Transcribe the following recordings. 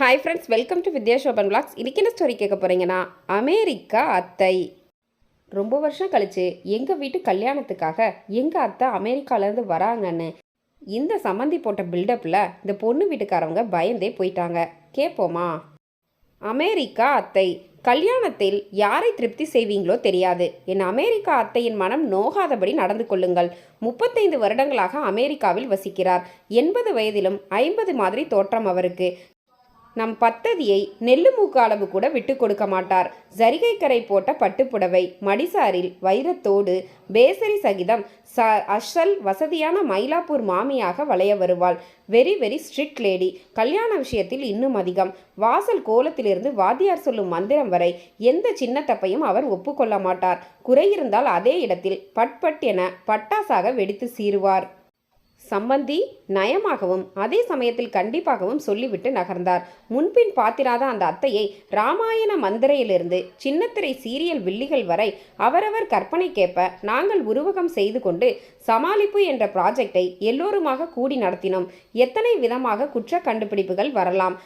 Hi friends welcome to Vidya Shoban blogs இன்றைக்கி என்ன story கேட்க போகிறீங்கன்னா அமெரிக்கா அத்தை. ரொம்ப வருஷம் கழிச்சு எங்கள் வீட்டு கல்யாணத்துக்காக எங்கள் அத்தை அமெரிக்காலேருந்து வராங்கன்னு இந்த சம்மந்தி போட்ட பில்டப்பில் இந்த பொண்ணு வீட்டுக்காரவங்க பயந்தே போயிட்டாங்க. கேட்போமா அமெரிக்கா அத்தை கல்யாணத்தில் யாரை திருப்தி செய்வீங்களோ தெரியாது. என் அமெரிக்கா அத்தையின் மனம் நோகாதபடி நடந்து கொள்ளுங்கள். முப்பத்தைந்து வருடங்களாக அமெரிக்காவில் வசிக்கிறார். எண்பது வயதிலும் ஐம்பது மாதிரி தோற்றம் அவருக்கு. நம் பத்ததியை நெல்லு மூக்க அளவு கூட விட்டு கொடுக்க மாட்டார். ஜரிகை கரை போட்ட பட்டுப்புடவை மடிசாரில் வைரத்தோடு பேசரி சகிதம் ச அசல் வசதியான மயிலாப்பூர் மாமியாக வளைய வருவாள். Very very strict lady. கல்யாண விஷயத்தில் இன்னும் அதிகம். வாசல் கோலத்திலிருந்து வாத்தியார் சொல்லும் மந்திரம் வரை எந்த சின்ன தப்பையும் அவர் ஒப்புக்கொள்ள மாட்டார். குறையிருந்தால் அதே இடத்தில் பட் பட் என பட்டாசாக வெடித்து சீருவார் சம்பந்தி நயமாகவும் அதே சமயத்தில் கண்டிப்பாகவும் சொல்லிவிட்டு நகர்ந்தார். முன்பின் பாத்திராத அந்த அத்தையை ராமாயண மந்திரையிலிருந்து சின்னத்திரை சீரியல் வில்லிகள் வரை அவரவர் கற்பனைக்கேற்ப நாங்கள் உருவகம் செய்து கொண்டு சமாளிப்பு என்ற ப்ராஜெக்டை எல்லோருமாக கூடி நடத்தினோம். எத்தனை விதமாக குற்ற கண்டுபிடிப்புகள் வரலாம்.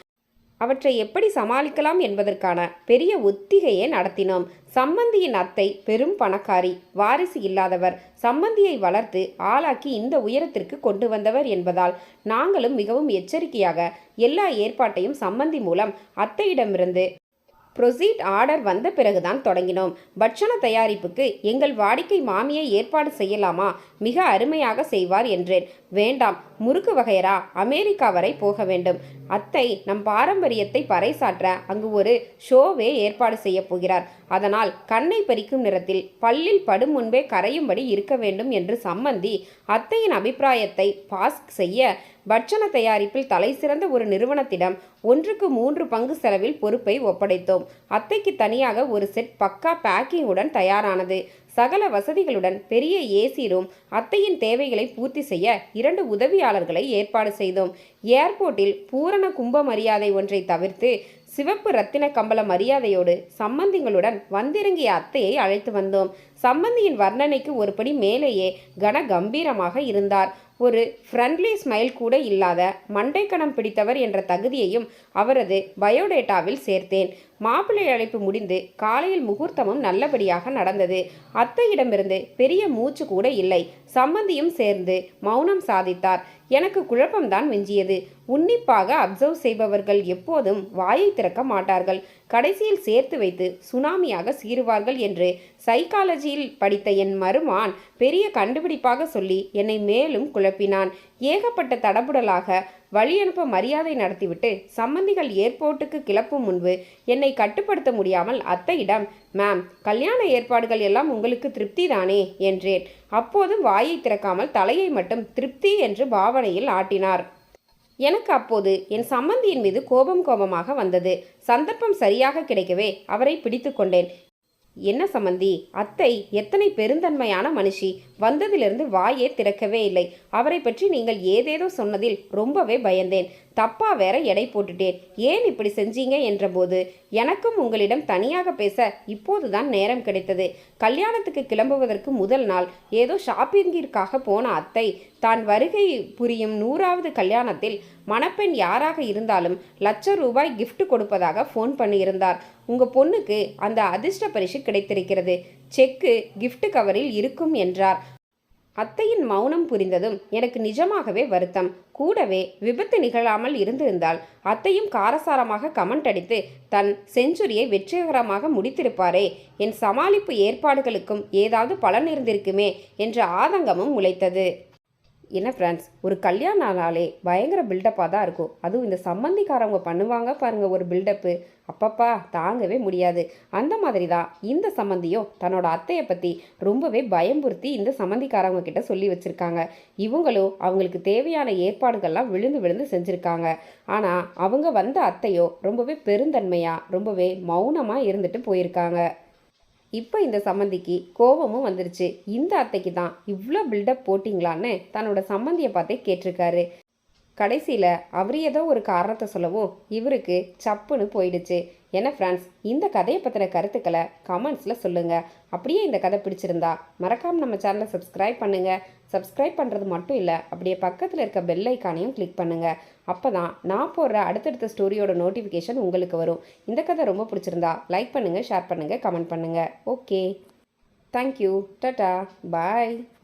அவற்றை எப்படி சமாளிக்கலாம் என்பதற்கான பெரிய ஒத்திகையை நடத்தினோம். சம்பந்தியின் அத்தை பெரும் பணக்காரி வாரிசு இல்லாதவர். சம்பந்தியை வளர்த்து ஆளாக்கி இந்த உயரத்திற்கு கொண்டு வந்தவர் என்பதால் நாங்களும் மிகவும் எச்சரிக்கையாக எல்லா ஏற்பாட்டையும் சம்மந்தி மூலம் அத்தையிடமிருந்து ப்ரொசீட் ஆர்டர் வந்த பிறகுதான் தொடங்கினோம். பட்சண தயாரிப்புக்கு எங்கள் வாடிக்கை மாமியை ஏற்பாடு செய்யலாமா? மிக அருமையாக செய்வார் என்றேன். வேண்டாம் முறுக்கு வகையரா? அமெரிக்கா வரை போக வேண்டும். அத்தை நம் பாரம்பரியத்தை பறைசாற்ற அங்கு ஒரு ஷோவே ஏற்பாடு செய்ய போகிறார். அதனால் கண்ணை பறிக்கும் நிறத்தில் பல்லில் படும் முன்பே கரையும்படி இருக்க வேண்டும் என்று சம்மந்தி அத்தையின் அபிப்பிராயத்தை பாஸ் செய்ய பட்சண தயாரிப்பில் தலை சிறந்த ஒரு நிறுவனத்திடம் ஒன்றுக்கு மூன்று பங்கு செலவில் பொறுப்பை ஒப்படைத்தோம். அத்தைக்கு தனியாக ஒரு செட் பக்கா பேக்கிங்குடன் தயாரானது. சகல வசதிகளுடன் பெரிய ஏசி ரூம் அத்தையின் தேவைகளை பூர்த்தி செய்ய இரண்டு உதவியாளர்களை ஏற்பாடு செய்தோம். ஏர்போர்ட்டில் பூரண கும்ப மரியாதை ஒன்றை தவிர்த்து சிவப்பு ரத்தின கம்பள மரியாதையோடு சம்பந்திகளுடன் வந்திறங்கிய அத்தையை அழைத்து வந்தோம். சம்பந்தியின் வர்ணனைக்கு ஒருபடி மேலேயே கன கம்பீரமாக இருந்தார். ஒரு ஃப்ரெண்ட்லி ஸ்மைல் கூட இல்லாத மண்டைக்கணம் பிடித்தவர் என்ற தகுதியையும் அவரது பயோடேட்டாவில் சேர்த்தேன். மாப்பிள்ளை அழைப்பு முடிந்து காலையில் முகூர்த்தமும் நல்லபடியாக நடந்தது. அத்தையிடமிருந்து பெரிய மூச்சு கூட இல்லை. சம்பந்தியும் சேர்ந்து மௌனம் சாதித்தார். எனக்கு குழப்பம்தான் மிஞ்சியது. உன்னிப்பாக அப்சர்வ் செய்பவர்கள் எப்போதும் வாயை திறக்க மாட்டார்கள். கடைசியில் சேர்த்து வைத்து சுனாமியாக சீருவார்கள் என்று சைக்காலஜியில் படித்த என் மருமான் பெரிய கண்டுபிடிப்பாக சொல்லி என்னை மேலும் குழப்பினான். ஏகப்பட்ட தடபுடலாக வழியனுப்ப மரியாதை நடத்திவிட்டு சம்பந்திகள் ஏர்போர்ட்டுக்கு கிளப்பும் முன்பு என்னை கட்டுப்படுத்த முடியாமல் அத்தையிடம் மேம் கல்யாண ஏற்பாடுகள் எல்லாம் உங்களுக்கு திருப்தி தானே? என்றேன். அப்போதும் வாயை திறக்காமல் தலையை மட்டும் திருப்தி என்று பாவனையில் ஆட்டினார். எனக்கு அப்போது என் சம்பந்தியின் மீது கோபம் கோபமாக வந்தது. சந்தர்ப்பம் சரியாக கிடைக்கவே அவரை பிடித்து கொண்டேன். என்ன சம்மந்தி அத்தை எத்தனை பெருந்தன்மையான மனுஷி. வந்ததிலிருந்து வாயே திறக்கவே இல்லை. அவரை பற்றி நீங்கள் ஏதேதோ சொன்னதில் ரொம்பவே பயந்தேன். தப்பா வேற எடை போட்டுட்டேன். ஏன் இப்படி செஞ்சீங்க? என்றபோது எனக்கும் உங்களிடம் தனியாக பேச இப்போதுதான் நேரம் கிடைத்தது. கல்யாணத்துக்கு கிளம்புவதற்கு முதல் நாள். ஏதோ ஷாப்பிங்கிற்காக போன அத்தை தான் வருகை புரியும் நூறாவது கல்யாணத்தில் மணப்பெண் யாராக இருந்தாலும் லட்ச ரூபாய் கிஃப்ட் கொடுப்பதாக ஃபோன் பண்ணியிருந்தார். உங்கள் பொண்ணுக்கு அந்த அதிர்ஷ்ட பரிசு கிடைத்திருக்கிறது. செக்கு கிஃப்ட் கவரில் இருக்கும் என்றார். அத்தையின் மௌனம் புரிந்ததும் எனக்கு நிஜமாகவே வருத்தம். கூடவே விபத்து நிகழாமல் இருந்திருந்தால் அத்தையும் காரசாரமாக கமெண்ட் அடித்து தன் செஞ்சுரியை வெற்றிகரமாக முடித்திருப்பாரே என் சமாளிப்பு ஏற்பாடுகளுக்கும் ஏதாவது பலன் இருந்திருக்குமே என்ற ஆதங்கமும் முளைத்தது. என்ன ஃப்ரெண்ட்ஸ் ஒரு கல்யாண ஆனாலே பயங்கர பில்டப்பாக தான் இருக்கும். அதுவும் இந்த சம்மந்திக்காரவங்க பண்ணுவாங்க பாருங்கள் ஒரு பில்டப்பு அப்பப்பா தாங்கவே முடியாது. அந்த மாதிரி தான் இந்த சம்மந்தியும் தன்னோட அத்தையை பற்றி ரொம்பவே பயம்புறுத்தி இந்த சம்மந்திக்காரவங்க கிட்ட சொல்லி வச்சுருக்காங்க. இவங்களும் அவங்களுக்கு தேவையான ஏற்பாடுகள்லாம் விழுந்து விழுந்து செஞ்சுருக்காங்க. ஆனால் அவங்க வந்த அத்தையோ ரொம்பவே பெருந்தன்மையாக ரொம்பவே மௌனமாக இருந்துட்டு போயிருக்காங்க. இப்போ இந்த சம்மந்திக்கு கோபமும் வந்துருச்சு. இந்த அத்தைக்கு தான் இவ்வளோ பில்டப் போட்டிங்களான்னு தன்னோட சம்மந்தியை பார்த்தே கேட்டிருக்காரு. கடைசியில் அவர் ஏதோ ஒரு காரணத்தை சொல்லவும் இவருக்கு சப்புன்னு போயிடுச்சு. என்ன ஃப்ரெண்ட்ஸ் இந்த கதையை பற்றின கருத்துக்களை கமெண்ட்ஸில் சொல்லுங்கள் அப்படியே இந்த கதை பிடிச்சிருந்தா மறக்காமல் நம்ம சேனலை சப்ஸ்கிரைப் பண்ணுங்கள் சப்ஸ்கிரைப் பண்ணுறது மட்டும் இல்லை அப்படியே பக்கத்தில் இருக்க பெல் ஐக்கானையும் கிளிக் பண்ணுங்கள் அப்போ தான் நான் போடுற அடுத்தடுத்த ஸ்டோரியோட நோட்டிஃபிகேஷன் உங்களுக்கு வரும். இந்த கதை ரொம்ப பிடிச்சிருந்தா லைக் பண்ணுங்கள் ஷேர் பண்ணுங்கள் கமெண்ட் பண்ணுங்கள் ஓகே தேங்க்யூ டட்டா பாய்